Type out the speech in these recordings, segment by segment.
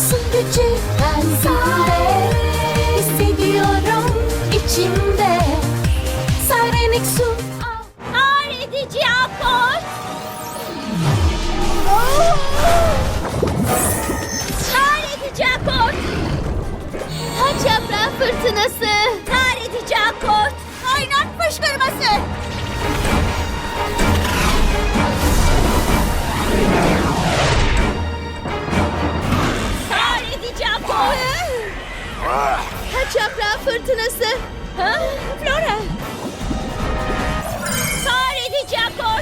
Yaşasın gücü kalbimde Hissediyorum içimde. Sirenik su Ağır edici akor Ağır edici akor Haç yaprağı fırtınası Haç yaprağı fırtınası ha? Flora akor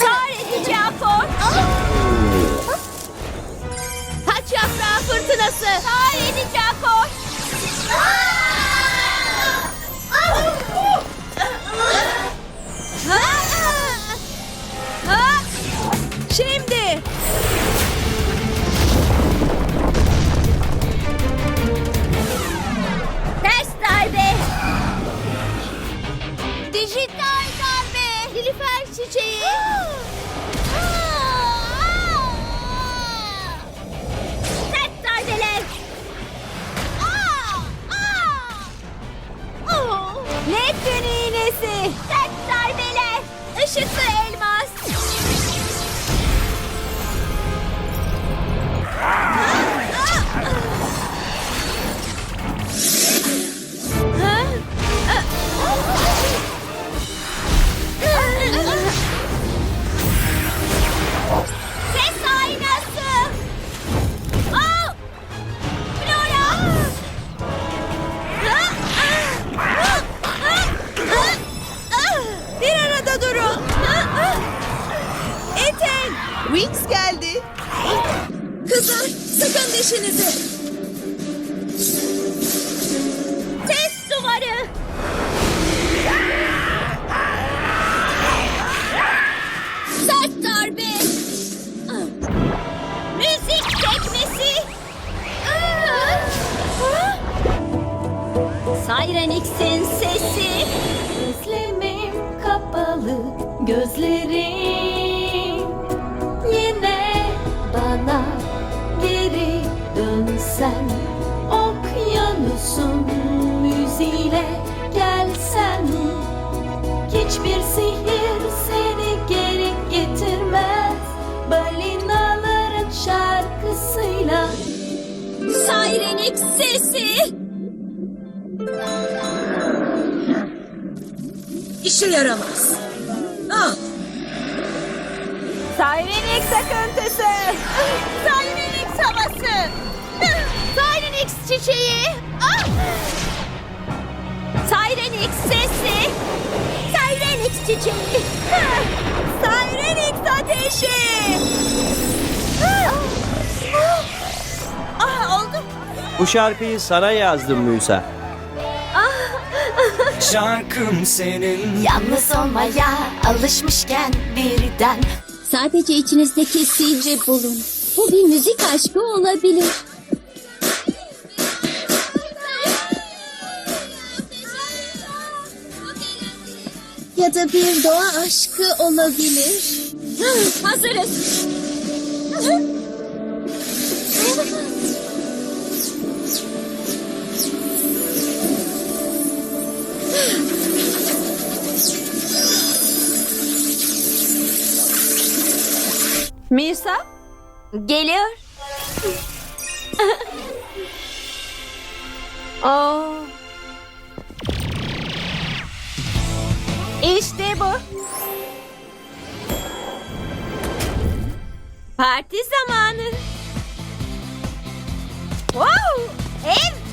Sar edici akor. Haç yaprağı fırtınası. Sar edici akor. 실수예요. Wings geldi. Kızlar sakın dişinizi. Ses duvarı. Sert darbe. Müzik tekmesi. Siren X'in sesi. Gözlerim kapalı, gözlerim hiçbir sihir seni geri getirmez balinaların şarkısıyla Sirenik sesi İşe yaramaz. Al. Sirenik sakıntısı. Sirenix havası Sirenix çiçeği ah! Sirenix Sirenix çiçeği. Sirenik ateşi. Ah! Oldu. Bu şarkıyı sana yazdım Musa. Şarkım senin. Yalnız olmaya alışmışken birden. Sadece içinizdeki sihri bulun. Bu bir müzik aşkı olabilir Ya da bir doğa aşkı olabilir Hazırız Misa. Geliyor Oo. İşte bu. Parti zamanı. Wow! Evet.